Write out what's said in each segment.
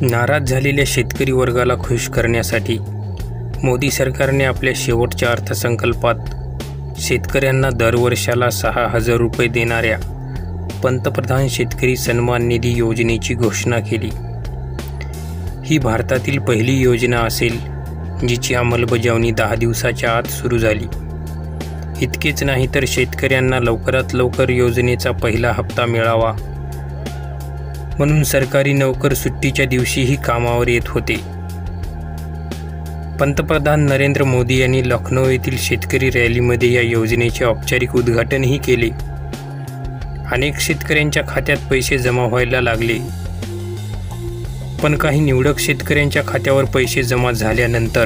नाराज झालेल्या शेतकरी वर्गाला खुश करण्यासाठी मोदी सरकारने आपल्या शेवटच्या अर्थसंकल्पात शेतकऱ्यांना दरवर्षाला सहा हजार रुपये देणाऱ्या पंतप्रधान शेतकरी सन्मान निधी योजनेची घोषणा केली. ही भारतातील पहिली योजना असेल जिची अंमलबजावणी दहा दिवसाच्या आत सुरू झाली. इतकेच नाही तर शेतकऱ्यांना लवकरात लवकर योजनेचा पहिला हप्ता मिळावा. म्हणून सरकारी नोकर सुट्टीच्या दिवशीही कामावर येत होते. पंतप्रधान नरेंद्र मोदी यांनी लखनौ येथील शेतकरी रॅलीमध्ये या योजनेचे औपचारिक उद्घाटनही केले. अनेक शेतकऱ्यांच्या खात्यात पैसे जमा व्हायला लागले. पण काही निवडक शेतकऱ्यांच्या खात्यावर पैसे जमा झाल्यानंतर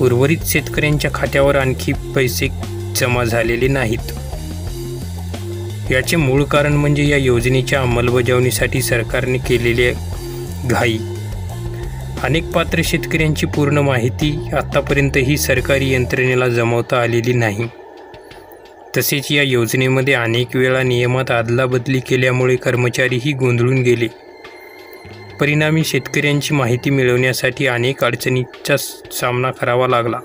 उर्वरित शेतकऱ्यांच्या खात्यावर आणखी पैसे जमा झालेले नाहीत. याचे मूळ कारण म्हणजे या योजनेच्या अंमलबजावणीसाठी सरकारने केलेले घाई. अनेक पात्र शेतकऱ्यांची पूर्ण माहिती आत्तापर्यंतही सरकारी यंत्रणेला जमवता आलेली नाही. तसेच या योजनेमध्ये अनेक वेळा नियमात अदलाबदली केल्यामुळे कर्मचारीही गोंधळून गेले. परिणामी शेतकऱ्यांची माहिती मिळवण्यासाठी अनेक अडचणीचा सामना करावा लागला.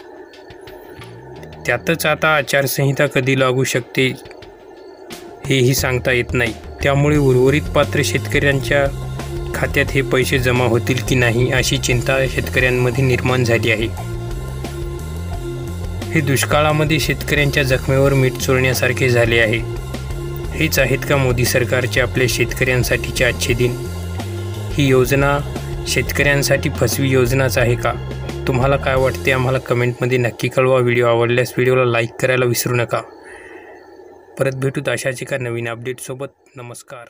त्यातच आता आचारसंहिता कधी लागू शकते हेही सांगता येत नाही. त्यामुळे उर्वरित पात्र शेतकऱ्यांच्या खात्यात हे पैसे जमा होतील की नाही अशी चिंता शेतकऱ्यांमध्ये निर्माण झाली आहे. हे दुष्काळामध्ये शेतकऱ्यांच्या जखमेवर मीठ चोळण्यासारखे झाले आहे. हेच आहेत का मोदी सरकारचे आपल्या शेतकऱ्यांसाठीचे आजचे दिन? ही योजना शेतकऱ्यांसाठी फसवी योजनाच आहे का? तुम्हाला काय वाटते? आम्हाला कमेंटमध्ये नक्की कळवा. व्हिडिओ आवडल्यास व्हिडिओला लाईक करायला विसरू नका. परत भेटूत अशाच एका नवीन अपडेटसोबत नमस्कार.